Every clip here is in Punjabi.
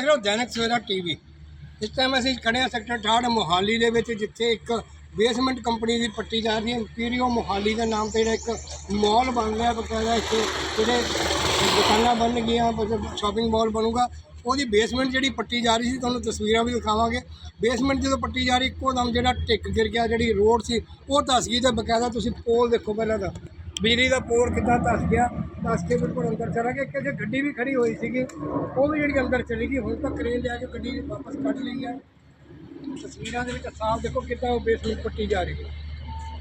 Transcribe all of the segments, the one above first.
ਦੇਖ ਰਹੇ ਹੋ, ਦੈਨਿਕ ਸਵੇਰਾ ਟੀਵੀ। ਇਸ ਟਾਈਮ ਅਸੀਂ ਖੜੇ ਹਾਂ ਸੈਕਟਰ 68 ਮੋਹਾਲੀ ਦੇ ਵਿੱਚ, ਜਿੱਥੇ ਇੱਕ ਬੇਸਮੈਂਟ ਕੰਪਨੀ ਦੀ ਪੱਟੀ ਜਾ ਰਹੀ ਹੈ। ਇੰਪੀਰੀਓ ਮੋਹਾਲੀ ਦੇ ਨਾਮ ਤੇ ਜਿਹੜਾ ਇੱਕ ਮਾਲ ਬਣ ਰਿਹਾ, ਬਕਾਇਦਾ ਇੱਥੇ ਜਿਹੜੇ ਦੁਕਾਨਾਂ ਬਣ ਗਈਆਂ ਸ਼ਾਪਿੰਗ ਮਾਲ ਬਣੂਗਾ। ਉਹਦੀ ਬੇਸਮੈਂਟ ਜਿਹੜੀ ਪੱਟੀ ਜਾ ਰਹੀ ਸੀ, ਤੁਹਾਨੂੰ ਤਸਵੀਰਾਂ ਵੀ ਦਿਖਾਵਾਂਗੇ। ਬੇਸਮੈਂਟ ਜਦੋਂ ਪੱਟੀ ਜਾ ਰਹੀ, ਇੱਕੋ ਦਮ ਜਿਹੜਾ ਟਿੱਕ ਗਿਰ ਗਿਆ, ਜਿਹੜੀ ਰੋਡ ਸੀ, ਉਹ ਧੱਸ ਗਈ ਤੇ ਬਕਾਇਦਾ ਤੁਸੀਂ ਪੋਲ ਦੇਖੋ ਪਹਿਲਾਂ ਤਾਂ। ਬਿਜਲੀ ਦਾ ਪੋਲ ਕਿੱਦਾਂ ਧੱਸ ਗਿਆ, ਧੱਸ ਕੇ ਬਿਲਕੁਲ ਅੰਦਰ ਚਲਾ ਗਿਆ ਕਿ ਗੱਡੀ ਵੀ ਖੜੀ ਹੋਈ ਸੀਗੀ, ਉਹ ਵੀ ਜਿਹੜੀ ਅੰਦਰ ਚਲੀ ਗਈ, ਹੁਣ ਤਾਂ ਕਰੇਨ ਲਿਆ ਕੇ ਗੱਡੀ ਵਾਪਸ ਕੱਢ ਲਈ ਹੈ। ਤਸਵੀਰਾਂ ਦੇ ਵਿੱਚ ਸਾਫ਼ ਦੇਖੋ ਕਿੱਦਾਂ ਉਹ ਬੇਸਮੈਂਟ ਪੱਟੀ ਜਾ ਰਹੀ ਹੈ।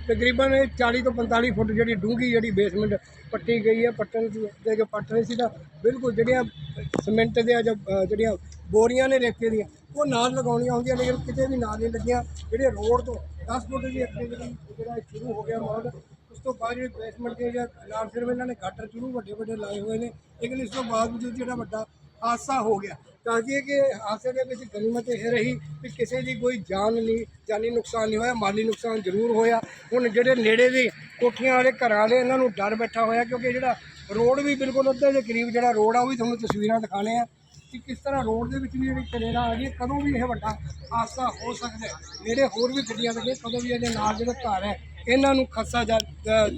ਤਕਰੀਬਨ ਇਹ 40 ਤੋਂ 45 ਫੁੱਟ ਜਿਹੜੀ ਡੂੰਘੀ ਜਿਹੜੀ ਬੇਸਮੈਂਟ ਪੱਟੀ ਗਈ ਹੈ, ਪੱਟਣ ਦੇ ਜੋ ਪੱਟ ਰਹੇ ਸੀ ਤਾਂ ਬਿਲਕੁਲ ਜਿਹੜੀਆਂ ਸੀਮੈਂਟ ਦੇ ਜੋ ਜਿਹੜੀਆਂ ਬੋਰੀਆਂ ਨੇ ਰੇਤੇ ਦੀਆਂ, ਉਹ ਨਾਲ ਲਗਾਉਣੀਆਂ ਹੁੰਦੀਆਂ ਲੇਕਿਨ ਕਿਤੇ ਵੀ ਨਾਲ ਨਹੀਂ ਲੱਗੀਆਂ। ਜਿਹੜੇ ਰੋਡ ਤੋਂ 10 ਫੁੱਟ ਦੀ ਅੱਗੇ ਜਿਹੜਾ ਸ਼ੁਰੂ ਹੋ ਗਿਆ ਮਾਲ ਉਸ ਤੋਂ ਬਾਅਦ ਜਿਹੜੀ ਬੇਸਮੈਂਟ ਦੇ ਜਾਂ ਨਾਲ ਸਿਰਫ ਇਹਨਾਂ ਨੇ ਗਾਟਰ ਸ਼ੁਰੂ ਵੱਡੇ ਵੱਡੇ ਲਾਏ ਹੋਏ ਨੇ। ਲੇਕਿਨ ਇਸ ਤੋਂ ਬਾਅਦ ਵੀ ਜਿਹੜਾ ਵੱਡਾ ਹਾਦਸਾ ਹੋ ਗਿਆ, ਤਾਂ ਕਿ ਕਿ ਹਾਦਸੇ ਦੇ ਵਿੱਚ ਗਨੀਮਤ ਇਹ ਰਹੀ ਕਿ ਕਿਸੇ ਦੀ ਕੋਈ ਜਾਨ ਨਹੀਂ, ਜਾਨੀ ਨੁਕਸਾਨ ਨਹੀਂ ਹੋਇਆ, ਮਾਲੀ ਨੁਕਸਾਨ ਜ਼ਰੂਰ ਹੋਇਆ। ਹੁਣ ਜਿਹੜੇ ਨੇੜੇ ਦੇ ਕੋਠੀਆਂ ਵਾਲੇ ਘਰਾਂ ਵਾਲੇ, ਇਹਨਾਂ ਨੂੰ ਡਰ ਬੈਠਾ ਹੋਇਆ, ਕਿਉਂਕਿ ਜਿਹੜਾ ਰੋਡ ਵੀ ਬਿਲਕੁਲ ਅੱਧੇ ਦੇ ਕਰੀਬ ਜਿਹੜਾ ਰੋਡ ਆ, ਉਹ ਵੀ ਤੁਹਾਨੂੰ ਤਸਵੀਰਾਂ ਦਿਖਾਣੇ ਆ ਕਿ ਕਿਸ ਤਰ੍ਹਾਂ ਰੋਡ ਦੇ ਵਿੱਚ ਵੀ ਜਿਹੜੀ ਕਰੇਰਾ ਆ ਗਈ ਕਦੋਂ ਵੀ ਇਹ ਵੱਡਾ ਹਾਦਸਾ ਹੋ ਸਕਦਾ ਨੇੜੇ ਹੋਰ ਵੀ ਗੱਡੀਆਂ ਲੱਗੀਆਂ, ਕਦੋਂ ਵੀ ਇਹਦੇ ਨਾਲ ਜਿਹੜਾ ਘਰ ਹੈ ਇਹਨਾਂ ਨੂੰ ਖੱਸਾ ਜਾ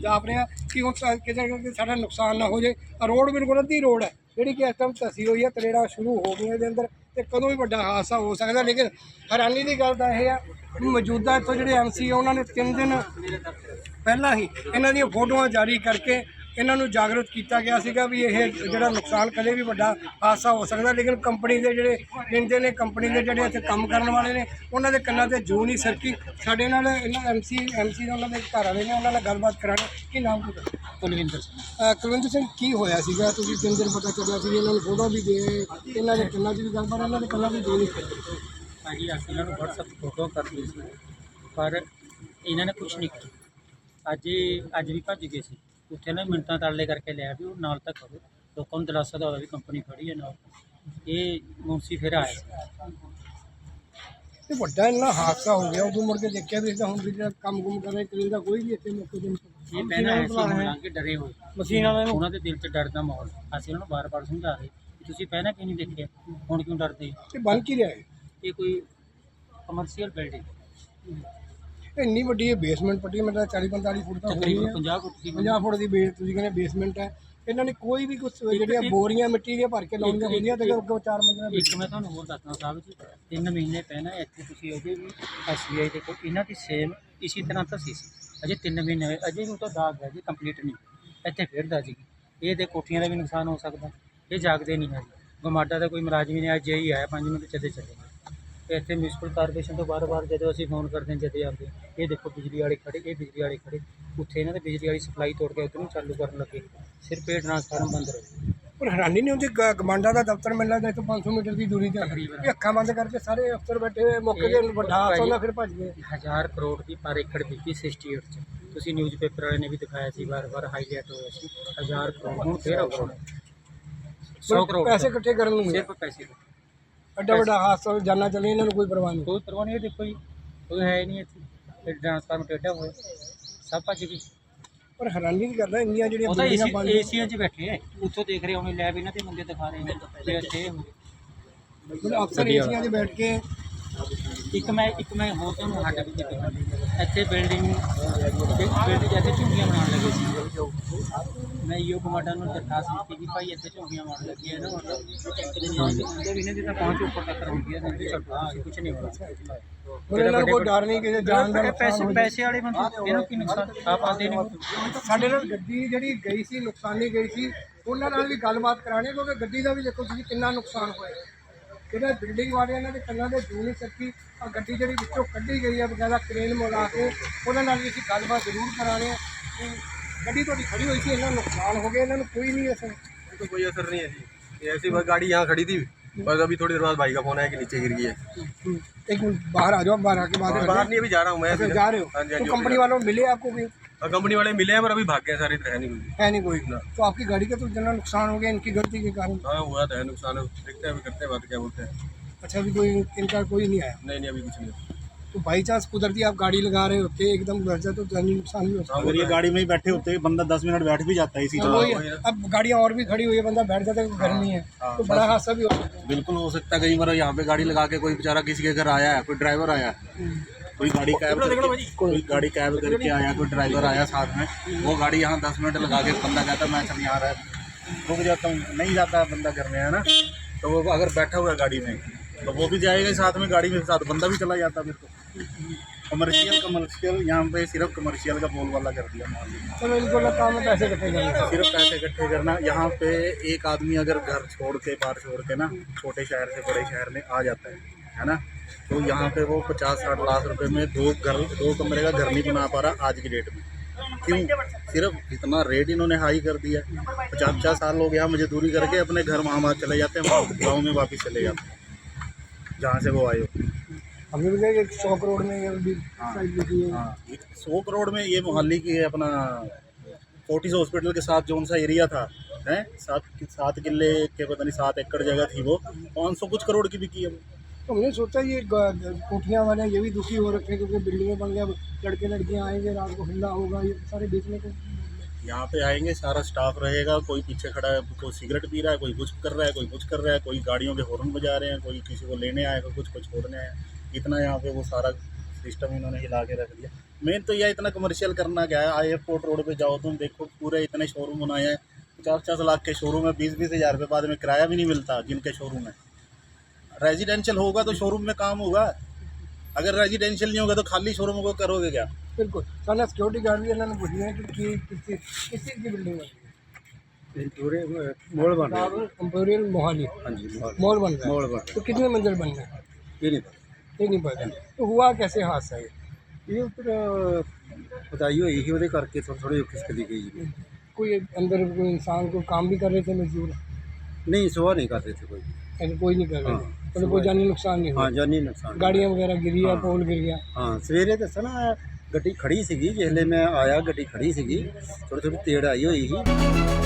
ਜਾਪ ਰਿਹਾ ਕਿ ਹੁਣ ਸਾ- ਕਿਤੇ ਨਾ ਕਿਤੇ ਸਾਡਾ ਨੁਕਸਾਨ ਨਾ ਹੋ ਜਾਏ। ਰੋਡ ਬਿਲਕੁਲ ਅੱਧੀ ਰੋਡ ਹੈ, ਜਿਹੜੀ ਕਿ ਇਸ ਟਾਈਮ ਧਸੀ ਹੋਈ ਹੈ, ਤਰੇੜਾ ਸ਼ੁਰੂ ਹੋ ਗਈਆਂ ਇਹਦੇ ਅੰਦਰ ਤੇ ਕਦੋਂ ਵੀ ਵੱਡਾ ਹਾਦਸਾ ਹੋ ਸਕਦਾ, ਲੇਕਿਨ ਹੈਰਾਨੀ ਦੀ ਗੱਲ ਤਾਂ ਇਹ ਆ ਕਿ ਮੌਜੂਦਾ ਇੱਥੋਂ ਜਿਹੜੇ ਐਮਸੀ ਆ, ਉਹਨਾਂ ਨੇ ਤਿੰਨ ਦਿਨ ਪਹਿਲਾਂ ਹੀ ਇਹਨਾਂ ਦੀਆਂ ਫੋਟੋਆਂ ਜਾਰੀ ਕਰਕੇ ਇਹਨਾਂ ਨੂੰ ਜਾਗਰੂਕ ਕੀਤਾ ਗਿਆ ਸੀਗਾ ਵੀ ਇਹ ਜਿਹੜਾ ਨੁਕਸਾਨ ਕਦੇ ਵੀ ਵੱਡਾ ਹਾਦਸਾ ਹੋ ਸਕਦਾ ਲੇਕਿਨ ਕੰਪਨੀ ਦੇ ਜਿਹੜੇ ਕਹਿੰਦੇ ਨੇ ਕੰਪਨੀ ਦੇ ਜਿਹੜੇ ਇੱਥੇ ਕੰਮ ਕਰਨ ਵਾਲੇ ਨੇ ਉਹਨਾਂ ਦੇ ਕੰਨਾਂ ਤੇ ਜੂ ਨਹੀਂ ਸਰਕੀ ਸਾਡੇ ਨਾਲ ਇਹਨਾਂ ਐਮਸੀ ਐਮਸੀ ਦੇ ਉਹਨਾਂ ਦੇ ਘਰ ਵਾਲੇ ਨੇ ਉਹਨਾਂ ਨਾਲ ਗੱਲਬਾਤ ਕਰਾਂਗੇ। ਕੀ ਨਾਮ ਤੁਹਾਡਾ? ਕੁਲਵਿੰਦਰ ਸਿੰਘ। ਕੁਲਵਿੰਦਰ ਸਿੰਘ ਕੀ ਹੋਇਆ ਸੀਗਾ? ਤੁਸੀਂ ਤਿੰਨ ਦਿਨ ਪਤਾ ਚੱਲਿਆ ਸੀ ਇਹਨਾਂ ਨੂੰ ਫੋਟੋ ਵੀ ਦੇ ਇਹਨਾਂ ਦੇ ਕੰਨਾਂ 'ਚ ਵੀ ਗੱਲਬਾਤ ਇਹਨਾਂ ਦੇ ਕੰਨਾਂ ਵੀ ਦੇ ਨਹੀਂ ਭਾਜੀ ਅਸੀਂ ਇਹਨਾਂ ਨੂੰ WhatsApp ਫੋਟੋ ਕਰਦੀ ਸੀ ਪਰ ਇਹਨਾਂ ਨੇ ਕੁਝ ਨਹੀਂ ਕੀਤਾ। ਅੱਜ ਅੱਜ ਵੀ ਭੱਜ ਗਏ ਸੀ। ਉੱਥੇ ਨਾ ਮਿੰਟਾਂ ਤਾਲੇ ਕਰਕੇ ਲਿਆ ਵੀ ਉਹ ਨਾਲ ਤੱਕ ਕਰੋ। ਲੋਕਾਂ ਨੂੰ ਦਿਲਾਸਾ ਦਾ ਹੋਇਆ ਵੀ ਕੰਪਨੀ ਖੜੀ ਹੈ ਨਾਲ। ਇਹ ਮੁੰਸੀ ਫਿਰ ਆਇਆ। ਤੇ ਵੱਡਾ ਇੰਨਾ ਹਾਦਸਾ ਹੋ ਗਿਆ ਉਦੋਂ ਮੁੜ ਕੇ ਦੇਖਿਆ ਵੀ ਇਹਦਾ ਹੁਣ ਵੀ ਜਿਹੜਾ ਕੰਮ ਕੁਮ ਕਰ ਕਰੀ ਦਾ ਕੋਈ ਵੀ ਇੱਥੇ ਮੌਕੇ ਤੇ ਇਹ ਪਹਿਲਾਂ ਐਸੇ ਹੋਣਾ ਕਿ ਡਰੇ ਹੋਏ। ਮਸ਼ੀਨ ਨੂੰ ਉਹਨਾਂ ਦੇ ਦਿਲ 'ਚ ਡਰ ਦਾ ਮਾਹੌਲ। ਅਸੀਂ ਉਹਨਾਂ ਨੂੰ ਬਾਰ-ਬਾਰ ਸਮਝਾ ਰਹੇ ਕਿ ਤੁਸੀਂ ਪਹਿਲਾਂ ਕਿਉਂ ਨਹੀਂ ਦੇਖਿਆ? ਹੁਣ ਕਿਉਂ ਡਰਦੇ? ਤੇ ਬਣ ਕੀ ਰਿਹਾ ਹੈ ਇਹ ਕੋਈ ਕਮਰਸ਼ੀਅਲ ਬਿਲਡਿੰਗ ਇੰਨੀ ਵੱਡੀ ਇਹ ਬੇਸਮੈਂਟ ਪੱਟੀ ਮਤਲਬ 40 45 ਫੁੱਟ ਤਾਂ ਹੋਣੀ ਹੈ 50 ਫੁੱਟ ਦੀ 50 ਫੁੱਟ ਦੀ ਬੇਸ ਤੁਸੀਂ ਕਹਿੰਦੇ ਬੇਸਮੈਂਟ ਹੈ। ਇਹਨਾਂ ਨੇ ਕੋਈ ਵੀ ਕੁਝ ਜਿਹੜੀਆਂ ਬੋਰੀਆਂ ਮਿੱਟੀ ਦੀਆਂ ਭਰ ਕੇ ਲਾਉਣੀਆਂ ਹੁੰਦੀਆਂ ਤੇ ਅੱਗੋਂ ਚਾਰ ਮੰਜ਼ਿਲਾਂ ਇੱਕ ਮੈਂ ਤੁਹਾਨੂੰ ਹੋਰ ਦੱਸਣਾ ਸਾਹਿਬ ਜੀ ਤਿੰਨ ਮਹੀਨੇ ਪਹਿਲਾਂ ਇੱਥੇ ਤੁਸੀਂ ਉਹਦੇ ਵੀ ਐਸਬੀਆਈ ਦੇ ਕੋਲ ਇਹਨਾਂ ਦੀ ਸੇਮ ਇਸੇ ਤਰ੍ਹਾਂ ਧਸੀ ਸੀ। ਅਜੇ ਤਿੰਨ ਮਹੀਨੇ ਹੋਏ ਅਜੇ ਵੀ ਉਹ ਤਾਂ ਦਾਗ ਹੈ ਜੀ ਕੰਪਲੀਟ ਨਹੀਂ। ਇੱਥੇ ਫਿਰ ਦਾਗ ਜੀ। ਇਹ ਦੇ ਕੋਠੀਆਂ ਦਾ ਵੀ ਨੁਕਸਾਨ ਹੋ ਸਕਦਾ ਇਹ ਜਾਗਦੇ ਨਹੀਂ ਹੈ ਗਮਾਡਾ ਦਾ ਕੋਈ ਮੁਲਾਜ਼ਮ ਹੀ ਨਹੀਂ ਅੱਜ ਹੀ ਆਇਆ 5 ਮਿੰਟ ਚੱਲੇ ਚੱਲੇ। ਤੇ ਇੱਥੇ ਮਿਊਨਿਸਪਲ ਕਾਰਪੋਰੇਸ਼ਨ ਤੋਂ ਬਾਰ-ਬਾਰ ਜਦੋਂ ਅਸੀਂ ਫੋਨ ਕਰਦੇ ਹਾਂ ਜਦੇ ਆਉਂਦੇ ਇਹ ਦੇਖੋ ਬਿਜਲੀ ਵਾਲੇ ਖੜੇ ਇਹ ਬਿਜਲੀ ਵਾਲੇ ਖੜੇ ਉੱਥੇ ਇਹਨਾਂ ਦੇ ਬਿਜਲੀ ਵਾਲੀ ਸਪਲਾਈ ਤੋੜ ਕੇ ਉੱਧਰ ਚਾਲੂ ਕਰਨ ਲੱਗੇ। ਸਿਰਫ ਇਹ ਟ੍ਰਾਂਸਫਾਰਮ ਬੰਦ ਰਹੇ ਪਰ ਹੈਰਾਨੀ ਨਹੀਂ ਹੁੰਦੀ ਗ- ਕਮਾਂਡਾਂ ਦਾ ਦਫ਼ਤਰ ਮਿਲਦਾ ਤਾਂ ਇੱਥੋਂ 500 ਮੀਟਰ ਦੀ ਦੂਰੀ ਤੇ ਹੈ। ਤਕਰੀਬਨ। ਇਹ ਅੱਖਾਂ ਬੰਦ ਕਰਕੇ ਸਾਰੇ ਅਫਸਰ ਬੈਠੇ ਹੋਏ ਮੌਕੇ ਤੇ ਵੱਡਾ ਹਾਦਸਾ ਹੁੰਦਾ ਫਿਰ ਭੱਜ ਗਏ। ਹਜ਼ਾਰ ਕਰੋੜ ਦੀ ਪਰ ਏਕੜ ਵਿਕੀ 68 ਚ। ਤੁਸੀਂ ਨਿਊਜ਼ਪੇਪਰ ਵਾਲੇ ਨੇ ਵੀ ਦਿਖਾਇਆ ਸੀ ਵਾਰ-ਵਾਰ ਹਾਈਲਾਈਟ ਹੋਇਆ ਸੀ। ਹਜ਼ਾਰ ਕਰੋੜ ਹੁਣ ਫੇਰ ਕਰੋੜ 100 ਕਰੋੜ ਪੈਸੇ ਇਕੱਠੇ ਕਰਨ ਨੂੰ ਮਿਲੇ। ਸਿਰਫ ਪੈਸੇ। ਦਾ। ਐਡਾ ਵੱਡਾ ਹਾਦਸਾ ਜਾਨਾ ਚੱਲੇ ਇਹਨਾਂ ਨੂੰ ਕੋਈ ਪਰਵਾਹ ਨਹੀਂ। ਕੋਈ ਪਰਵਾਹ ਨਹੀਂ ਦੇਖੋ ਜੀ ਕੋਈ ਹੈ ਨਹੀਂ ਇੱਥੇ। ਇਹ ਟ੍ਰਾਂਸਫਾਰਮ ਟੇਢਾ ਹੋਇਆ। ਸਭ ਭੱਜ ਗਏ। ਪਰ ਹੈਰਾਨੀ ਦੀ ਗੱਲ ਹੈ ਇੰਨੀਆਂ ਜਿਹੜੀਆਂ ਉਹ ਤਾਂ ਬਿਲਡਿੰਗਾਂ ਏਸੀ ਬਣ ਏਸੀਆਂ 'ਚ ਬੈਠੇ ਐ ਉੱਥੋਂ ਦੇਖ ਰਹੇ ਹੋਣੇ ਲੈਬ ਇਹਨਾਂ ਦੇ ਮੁੰਡੇ ਦਿਖਾ ਰਹੇ ਨੇ। ਤੇ ਗਏ। ਬਿਲਕੁਲ ਅਫਸਰ ਏਸੀਆਂ 'ਚ ਬੈਠ ਕੇ ਇੱਕ ਮੈਂ ਇੱਕ ਮੈਂ ਹੋਰ ਤੁਹਾਨੂੰ ਹੱਡ ਵੀ ਦਿੱਤੀ। ਇੱਥੇ ਬਿਲਡਿੰਗ ਬਿਲਡਿੰਗ ਇੱਥੇ ਝੁੰਗੀਆਂ ਬਣਾਉਣ ਲੱਗੇ ਸੀ। ਮੈਂ ਯੋ ਕਮਾਂਡਰ ਨੂੰ ਦਰਖਾਸਤ ਦਿੱਤੀ ਕਿ ਭਾਈ ਇੱਥੇ ਝੁੰਗੀਆਂ ਬਣਾਉਣ ਲੱਗੇ ਨੇ ਮਤਲਬ ਉਹਦੇ ਵੀ ਨੇ ਜਿੱਦਾਂ ਪਹੁੰਚ ਉੱਪਰ ਤੱਕ ਹੁੰਦੀ ਹੈ ਨਹੀਂ ਛੱਡਣਾ ਕੁਝ ਨਹੀਂ ਹੋਣਾ। ਇਹਨਾਂ ਨੂੰ ਕੋਈ ਡਰ ਨਹੀਂ ਕਿਸੇ ਜਾਨ ਦਾ ਪੈਸੇ ਹੋ। ਪੈਸੇ ਵਾਲੇ ਬੰਦੇ ਇਹਨਾਂ ਕੀ ਨੁਕਸਾਨ? ਆਪ ਆਉਂਦੇ ਨਹੀਂ ਸਾਡੇ ਨਾਲ ਗੱਡੀ ਜਿਹੜੀ ਗਈ ਸੀ ਨੁਕਸਾਨੀ ਗਈ ਸੀ ਉਹਨਾਂ ਨਾਲ ਵੀ ਗੱਲਬਾਤ ਕਰਾਣੀ ਕਿਉਂਕਿ ਗੱਡੀ ਦਾ ਵੀ ਦੇਖੋ ਤੁਸੀਂ ਕਿੰਨਾ ਨੁਕਸਾਨ ਹੋਇਆ। ਜਿਹੜਾ ਬਿਲਡਿੰਗ ਵਾਲੇ ਇਹਨਾਂ ਦੇ ਕੰਨਾਂ ਦੇ ਜੂ ਨਹੀਂ ਸਕੀ। ਆ ਗੱਡੀ ਜਿਹੜੀ ਵਿੱਚੋਂ ਕੱਢੀ ਗਈ ਹੈ ਬਕਾਇਦਾ ਕ੍ਰੇਨ ਮਿਲਾ ਕੇ ਉਹਨਾਂ ਨਾਲ ਵੀ ਅਸੀਂ ਗੱਲਬਾਤ ਜ਼ਰੂਰ ਕਰਾਣੇ ਆ। ਕਿ ਗੱਡੀ ਤੁਹਾਡੀ ਖੜੀ ਹੋਈ ਸੀ ਇਹਨਾਂ ਨੂੰ ਨੁਕਸਾਨ ਹੋ ਗਿਆ ਇਹਨਾਂ ਨੂੰ ਕੋਈ ਨਹੀਂ ਅਸਰ तो कोई असर नहीं है जी ये ऐसी बस गाड़ी यहाँ खड़ी थी बस अभी थोड़ी देर बाद भाई का फोन आया कि नीचे गिर गई है एक मिनट बाहर आ जाओ बाहर आके बात और करते बाहर हैं। नहीं अभी जा रहा हूँ मैं अच्छा, सीधा। जा रहे हाँ हो जी हाँ तो जी कंपनी वालों मिले आपको भी और कंपनी वाले मिले हैं पर अभी भाग गए सारे तो है नहीं कोई है नहीं कोई तो आपकी गाड़ी का तो इतना नुकसान हो गया इनकी गलती के कारण हाँ हुआ तो है नुकसान है देखते हैं अभी करते हैं बात क्या बोलते हैं अच्छा अभी कोई इनका कोई नहीं आया नहीं नहीं अभी कुछ नहीं तो बाई चांस कुदरती आप गाड़ी लगा रहे होते एकदम घर जाए तो जानी नुकसान भी हो सकता अगर ये गाड़ी में ही बैठे होते बंदा दस मिनट बैठ भी जाता है इसी है जगह वही है। अब गाड़ियाँ और भी खड़ी हुई है बंदा बैठ जाता है कोई घर नहीं है तो बड़ा हादसा भी हो सकता है बिल्कुल हो सकता है कई बार यहाँ पे गाड़ी लगा के कोई बेचारा किसी के घर आया है कोई ड्राइवर आया है कोई गाड़ी कैब करके कोई गाड़ी कैब करके आया कोई ड्राइवर आया साथ में वो गाड़ी यहाँ दस मिनट लगा के बंदा कहता मैं चल यहाँ रहा रुक जाता हूँ नहीं जाता बंदा घर में है ना तो वो अगर बैठा हुआ है गाड़ी में तो वो भी जाएगा ही साथ में गाड़ी में साथ बंदा भी चला जाता फिर तो कमर्शियल कमर्शियल यहाँ पे सिर्फ कमर्शियल का बोल वाला कर दिया मोहाली में। चलो इनको लगा काम में पैसे कटे जाएंगे सिर्फ पैसे इकट्ठे करना यहाँ पे एक आदमी अगर घर छोड़ के बाहर छोड़ के ना छोटे शहर से बड़े शहर में आ जाता है है ना तो यहाँ पे वो पचास साठ लाख रुपए में दो घर दो कमरे का घर नहीं बना पा रहा आज की डेट में क्यों सिर्फ इतना रेट इन्होंने हाई कर दिया पचास पचास साल लोग यहाँ मजदूरी करके अपने घर वहाँ वहाँ चले जाते हैं वहाँ गाँव में वापस चले जाते हैं जहाँ से वो आए हो हमने भी एक सौ करोड़ में ये साइड लिखी है। हाँ सौ करोड़ में ये मोहाली की अपना फोर्टिस हॉस्पिटल के साथ जो सा एरिया था है? सात सात किले के पता नहीं सात एकड़ जगह थी वो। पाँच सौ कुछ करोड़ की बिकी है तो हमने सोचा ये कोठियाँ वाले ये भी दुखी हो रखे हैं क्योंकि बिल्डिंगें बन गया लड़के लड़कियाँ आएँगे रात को हल्ला होगा ये सारे बेचने को। यहाँ पे आएँगे सारा स्टाफ रहेगा कोई पीछे खड़ा है कोई सिगरेट पी रहा है कोई कुछ कर रहा है कोई कुछ कर रहा है कोई गाड़ियों के हॉर्न बजा रहे हैं कोई किसी को लेने कोई कुछ को छोड़ने आया। इतना यहाँ पे वो सारा सिस्टम इन्होंने हिला के रख दिया। मेन तो यह इतना कमर्शियल करना क्या है? एयरपोर्ट रोड पे जाओ तुम देखो पूरे इतने शोरूम बनाए हैं। पचास पचास लाख के शोरूम है बीस बीस हज़ार रुपये बाद में किराया भी नहीं मिलता जिनके शोरूम है। रेजिडेंशियल होगा तो शोरूम में काम होगा। अगर रेजिडेंशियल नहीं होगा तो खाली शोरूम को करोगे क्या? बिल्कुल। सिक्योरिटी गार्ड भी इन्होंने ने पूछ कि किसी की बिल्डिंग है? मॉल बन रहा है। मोहाली हाँ जी मॉल बन रहा है। तो कितने मंजिल बन रहे हैं ये नहीं पता तो हुआ कैसे हादसा ये ਇਹ ਉੱਪਰ ਪਤਾਈ ਹੋਈ ਸੀ ਉਹਦੇ ਕਰਕੇ ਥੋੜੀ ਥੋੜੀ ਖਿਸਕਦੀ ਗਈ कोई अंदर कोई इंसान को काम भी कर रहे थे मजदूर ਨਹੀਂ ਸੁਆਹ नहीं कर रहे थे कोई ऐसे कोई नहीं कर रहे हाँ, थे मतलब कोई जानी नुकसान नहीं हुआ ਹਾਂ ਜਾਨੀ ਨੁਕਸਾਨ गाड़ियाँ वगैरह गिरी है पोल गिर गया ਹਾਂ ਸਵੇਰੇ ਦੱਸਣਾ ਗੱਡੀ ਖੜੀ ਸੀਗੀ ਜਿਹਲੇ ਮੈਂ ਆਇਆ ਗੱਡੀ ਖੜੀ ਸੀਗੀ ਥੋੜੀ ਥੋੜੀ ਤੇੜ ਆਈ ਹੋਈ ਸੀ